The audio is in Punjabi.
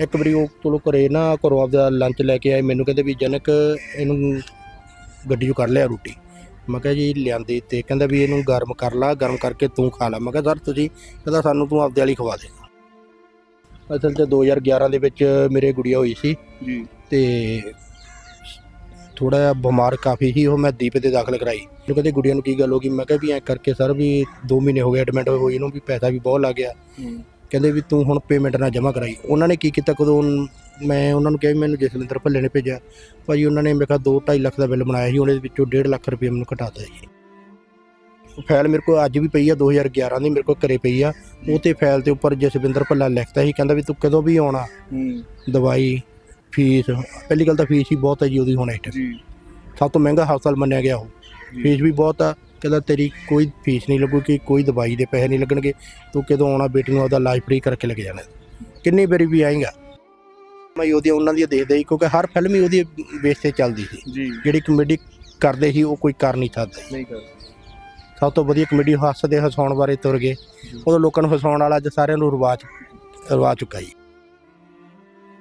ਇੱਕ ਵਾਰੀ ਉਹ ਚਲੋ ਘਰੇ ਨਾ ਘਰੋਂ ਆਪਦਾ ਲੰਚ ਲੈ ਕੇ ਆਏ ਮੈਨੂੰ ਕਹਿੰਦੇ ਵੀ ਜਨਕ ਇਹਨੂੰ ਗੱਡੀ 'ਚੋਂ ਕੱਢ ਲਿਆ ਰੋਟੀ। ਮੈਂ ਕਿਹਾ ਜੀ ਲਿਆਂਦੀ ਤੇ ਕਹਿੰਦਾ ਵੀ ਇਹਨੂੰ ਗਰਮ ਕਰ ਲਾ ਗਰਮ ਕਰਕੇ ਤੂੰ ਖਾ ਲੈ। ਮੈਂ ਕਿਹਾ ਸਰ ਤੁਸੀਂ ਕਹਿੰਦਾ ਸਾਨੂੰ ਤੂੰ ਆਪਦੇ ਵਾਲੀ ਖਵਾ ਦੇ। ਅਸਲ 'ਚ 2011 ਦੇ ਵਿੱਚ ਮੇਰੇ ਗੁੜੀਆ ਹੋਈ ਸੀ ਜੀ। ਤੇ ਥੋੜਾ ਜਿਹਾ ਬਿਮਾਰ ਕਾਫੀ ਸੀ ਉਹ ਮੈਂ ਦੀਪ ਤੇ ਦਾਖਲ ਕਰਾਈ। ਉਹ ਕਹਿੰਦੇ ਗੁੜੀਆ ਨੂੰ ਕੀ ਗੱਲ ਹੋ ਗਈ? ਮੈਂ ਕਿਹਾ ਵੀ ਐ ਕਰਕੇ ਸਰ ਵੀ 2 ਮਹੀਨੇ ਹੋ ਗਏ ਐਡਮਿਟ ਹੋਈ ਇਹਨੂੰ ਵੀ ਪੈਸਾ ਵੀ ਬਹੁਤ ਲੱਗ ਗਿਆ। ਕਹਿੰਦੇ ਵੀ ਤੂੰ ਹੁਣ ਪੇਮੈਂਟ ਨਾ ਜਮ੍ਹਾਂ ਕਰਾਈ। ਉਹਨਾਂ ਨੇ ਕੀ ਕੀਤਾ ਕਦੋਂ ਮੈਂ ਉਹਨਾਂ ਨੂੰ ਕਿਹਾ ਵੀ ਮੈਨੂੰ ਜਸਵਿੰਦਰ ਭੱਲੇ ਨੇ ਭੇਜਿਆ। ਭਾਜੀ ਉਹਨਾਂ ਨੇ ਮੇਰੇ ਕੋਲ 2.5 ਲੱਖ ਦਾ ਬਿੱਲ ਬਣਾਇਆ ਸੀ ਉਹਦੇ ਵਿੱਚੋਂ 1.5 ਲੱਖ ਰੁਪਏ ਮੈਨੂੰ ਘਟਾਤਾ ਜੀ। ਉਹ ਫਾਈਲ ਮੇਰੇ ਕੋਲ ਅੱਜ ਵੀ ਪਈ ਆ 2011 ਦੀ ਮੇਰੇ ਕੋਲ ਘਰੇ ਪਈ ਆ। ਉਹ ਤੇ ਫਾਈਲ ਦੇ ਉੱਪਰ ਜਸਵਿੰਦਰ ਭੱਲਾ ਲਿਖਦਾ ਸੀ ਕਹਿੰਦਾ ਵੀ ਤੂੰ ਕਦੋਂ ਵੀ ਆਉਣਾ? ਦਵਾਈ ਫੀਸ ਪਹਿਲੀ ਗੱਲ ਤਾਂ ਫੀਸ ਹੀ ਬਹੁਤ ਹੈ ਜੀ ਉਹਦੀ ਹੁਣ ਇਸ। ਜੀ। ਸਭ ਤੋਂ ਮਹਿੰਗਾ ਹਸਪਤਾਲ ਮੰਨਿਆ ਗਿਆ ਉਹ। ਫੀਸ ਵੀ ਬਹੁਤ ਆ। ਕਹਿੰਦਾ ਤੇਰੀ ਕੋਈ ਫੀਸ ਨਹੀਂ ਲੱਗੂਗੀ ਕੋਈ ਦਵਾਈ ਦੇ ਪੈਸੇ ਨਹੀਂ ਲੱਗਣਗੇ। ਤੂੰ ਕਦੋਂ ਆਉਣਾ ਬੇਟੀ ਨੂੰ ਆਪਦਾ ਇਲਾਜ ਫ੍ਰੀ ਕਰਕੇ ਲੈ ਕੇ ਜਾਣਾ। ਕਿੰਨੀ ਵਾਰੀ ਵੀ ਆਏਗਾ। ਮੈਂ ਉਹਦੀ ਉਹਨਾਂ ਦੀ ਦੇਖਦਾ ਹੀ ਕਿਉਂਕਿ ਹਰ ਫਿਲਮ ਹੀ ਉਹਦੀ ਬੇਸ ਤੇ ਚੱਲਦੀ ਸੀ। ਜਿਹੜੀ ਕਮੇਡੀ ਕਰਦੇ ਸੀ ਉਹ ਕੋਈ ਕਰ ਨਹੀਂ ਸਕਦਾ ਸੀ। ਨਹੀਂ ਕਰ ਸਭ ਤੋਂ ਵਧੀਆ ਕਮੇਡੀ ਹੱਸਦੇ ਹਸਾਉਣ ਬਾਰੇ ਤੁਰ ਗਏ। ਉਦੋਂ ਲੋਕਾਂ ਨੂੰ ਹਸਾਉਣ ਵਾਲਾ ਅੱਜ ਸਾਰਿਆਂ ਨੂੰ ਰਿਵਾਜ ਰਿਵਾਜ ਚੁੱਕਾ ਜੀ।